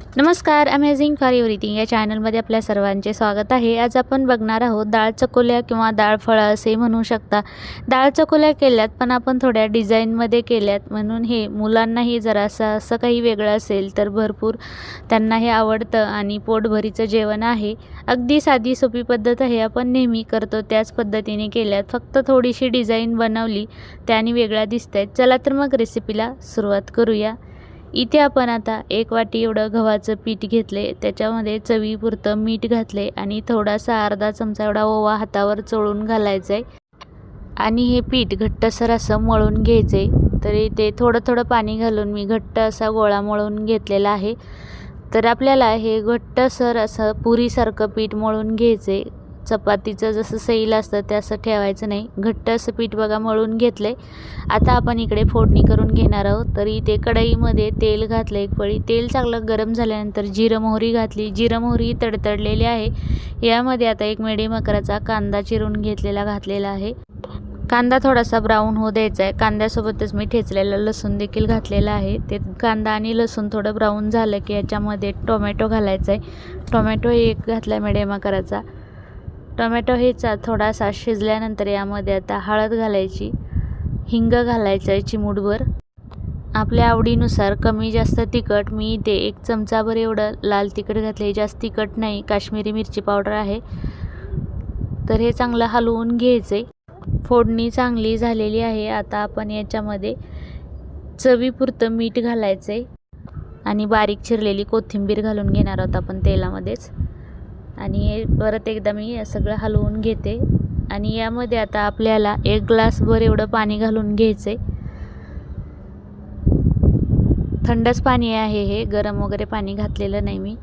नमस्कार amazing for everything या चॅनलमध्ये आपल्या सर्वांचे स्वागत आहे. आज आपण बघणार आहोत डाळ चकोल्या किंवा डाळ फळं असे म्हणू शकता. डाळ चकोल्या केल्यात पण आपण थोड्या डिझाईनमध्ये केल्यात. म्हणून हे मुलांनाही जरासं असं काही वेगळं असेल तर भरपूर त्यांना हे आवडतं आणि पोटभरीचं जेवण आहे. अगदी साधी सोपी पद्धत आहे. आपण नेहमी करतो त्याच पद्धतीने केल्यात. फक्त थोडीशी डिझाईन बनवली त्याने वेगळ्या दिसत आहेत चला तर मग रेसिपीला सुरुवात करूया. इथे आपण आता एक वाटी एवढं गव्हाचं पीठ घेतले त्याच्यामध्ये चवीपुरतं मीठ घातले आणि थोडासा अर्धा चमचा एवढा ओवा हातावर चोळून घालायचं आहे आणि हे पीठ घट्टसर असं मळून घ्यायचं आहे तरी ते थोडं थोडं पाणी घालून मी घट्ट असा गोळा मळून घेतलेला आहे. तर आपल्याला हे घट्टसर असं पुरीसारखं पीठ मळून घ्यायचे चपातीचं जसं सैल असतं ते असं ठेवायचं नाही. घट्ट असं पीठ बघा मळून घेतलं आहे आता आपण इकडे फोडणी करून घेणार आहोत. तर इथे कढईमध्ये तेल घातलं एक पळी तेल चांगलं गरम झाल्यानंतर जिरं मोहरी घातली. जिरं मोहरी तडतडलेली आहे. यामध्ये आता एक मिडियम आकाराचा कांदा चिरून घेतलेला घातलेला आहे. कांदा थोडासा ब्राऊन होऊ द्यायचा आहे. कांद्यासोबतच मी ठेचलेलं लसूण देखील घातलेलं आहे. ते कांदा आणि लसूण थोडं ब्राऊन झालं की याच्यामध्ये टोमॅटो घालायचा आहे. टोमॅटो एक घातला मिडियम आकाराचा. टोमॅटो हेचा थोडासा शिजल्यानंतर यामध्ये आता हळद घालायची हिंग घालायचं आहे चिमूटभर. आपल्या आवडीनुसार कमी जास्त तिखट मी इथे एक चमचाभर एवढं लाल तिखट घातले जास्त तिखट नाही काश्मीरी मिरची पावडर आहे. तर हे चांगलं हलवून घ्यायचं आहे फोडणी चांगली झालेली आहे. आता आपण याच्यामध्ये चवीपुरतं मीठ घालायचं आहे आणि बारीक चिरलेली कोथिंबीर घालून घेणार आहोत आपण तेलामध्येच. आणि परत एकदा मी सगळं हलवून घेते. आणि यामध्ये आता आपल्याला एक ग्लासभर एवढं पाणी घालून घ्यायचं आहे थंडच पाणी आहे हे गरम वगैरे पाणी घातलेलं नाही मी.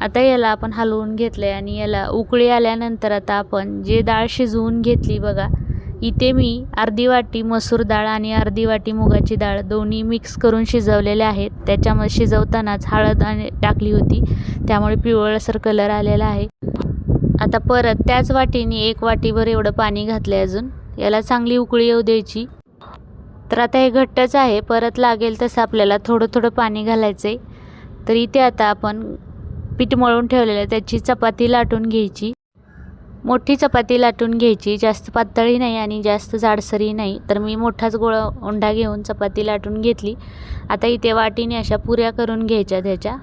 आता याला आपण हलवून घेतलं आहे आणि याला उकळी आल्यानंतर आता आपण जे डाळ शिजवून घेतली बघा इथे मी अर्धी वाटी मसूर डाळ आणि अर्धी वाटी मुगाची डाळ दोन्ही मिक्स करून शिजवलेल्या आहेत. त्याच्यामध्ये शिजवतानाच हळद आणि टाकली होती. त्यामुळे पिवळसर कलर आलेला आहे. आता परत त्याच वाटीने एक वाटीभर एवढं पाणी घातलं आहे अजून. याला चांगली उकळी येऊ द्यायची. तर आता हे घट्टच आहे. परत लागेल तसं आपल्याला थोडं थोडं पाणी घालायचं आहे तर इथे आता आपण पीठ मळून ठेवलेलं आहे. त्याची चपाती लाटून घ्यायची. मोठी चपाती लाटून घ्यायची. जास्त पातळी नाही आणि जास्त जाडसरी नाही. तर मी मोठाच गोळा ओंडा घेऊन चपाती लाटून घेतली. आता इथे वाटीने अशा पुऱ्या करून घ्यायच्या त्याच्या.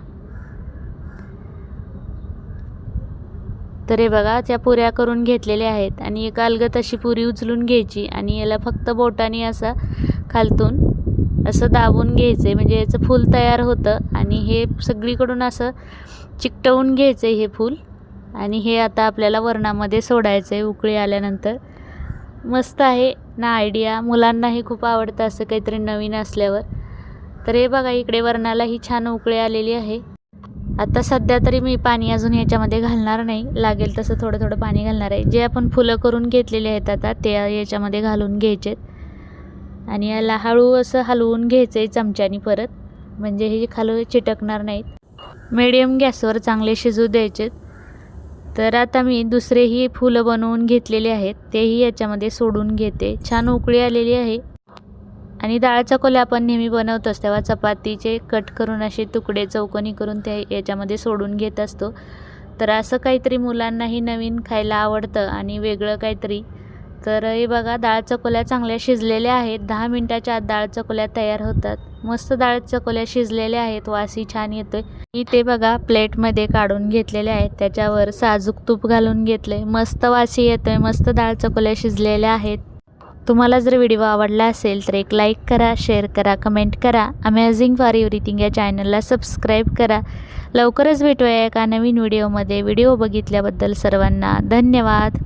तर हे बघा त्या पुऱ्या करून घेतलेल्या आहेत. आणि एक अलगत अशी पुरी उचलून घ्यायची आणि याला फक्त बोटाने असं खालतून असं दाबून घ्यायचं आहे म्हणजे याचं फूल तयार होतं आणि हे सगळीकडून असं चिकटवून घ्यायचं आहे हे फूल. आणि हे आता आपल्याला वरणामध्ये सोडायचं आहे उकळी आल्यानंतर. मस्त आहे ना आयडिया मुलांनाही खूप आवडतं असं काहीतरी नवीन असल्यावर. तर हे बघा इकडे वरणालाही छान उकळी आलेली आहे. आता सध्या तरी मी पाणी अजून ह्याच्यामध्ये घालणार नाही. लागेल तसं थोडं थोडं पाणी घालणार आहे. जे आपण फुलं करून घेतलेले आहेत आता ते याच्यामध्ये घालून घ्यायचेत. आणि याला हळू असं हलवून घ्यायचं आहे चमच्यानी परत. म्हणजे हे खालू चिटकणार नाहीत. मिडियम गॅसवर चांगले शिजू द्यायचेत. तर आता मी दुसरेही फुलं बनवून घेतलेले आहेत तेही याच्यामध्ये सोडून घेते. छान उकळी आलेली आहे. आणि डाळ चकोले आपण नेहमी बनवतोच तेव्हा चपातीचे कट करून असे तुकडे चौकोनी करून ते याच्यामध्ये सोडून घेत असतो. तर असं काहीतरी मुलांनाही नवीन खायला आवडतं आणि वेगळं काहीतरी. तर हे बघा डाळ चकोल्या चांगल्या शिजलेल्या आहेत. दहा मिनटाच्या आत डाळ चकोल्या तयार होतात. मस्त डाळ चकोल्या शिजलेल्या आहेत वासी छान येतोय. इथे बघा प्लेटमध्ये काढून घेतलेले आहेत त्याच्यावर साजूक तूप घालून घेतले मस्त वासी येतोय मस्त डाळ चकोल्या शिजलेल्या आहेत. तुम्हाला जर व्हिडिओ आवडला असेल तर एक लाईक करा शेअर करा कमेंट करा. अमेझिंग फॉर एव्हरीथिंग या चॅनलला सबस्क्राईब करा. लवकरच भेटूया एका नवीन व्हिडिओमध्ये. व्हिडिओ बघितल्याबद्दल सर्वांना धन्यवाद.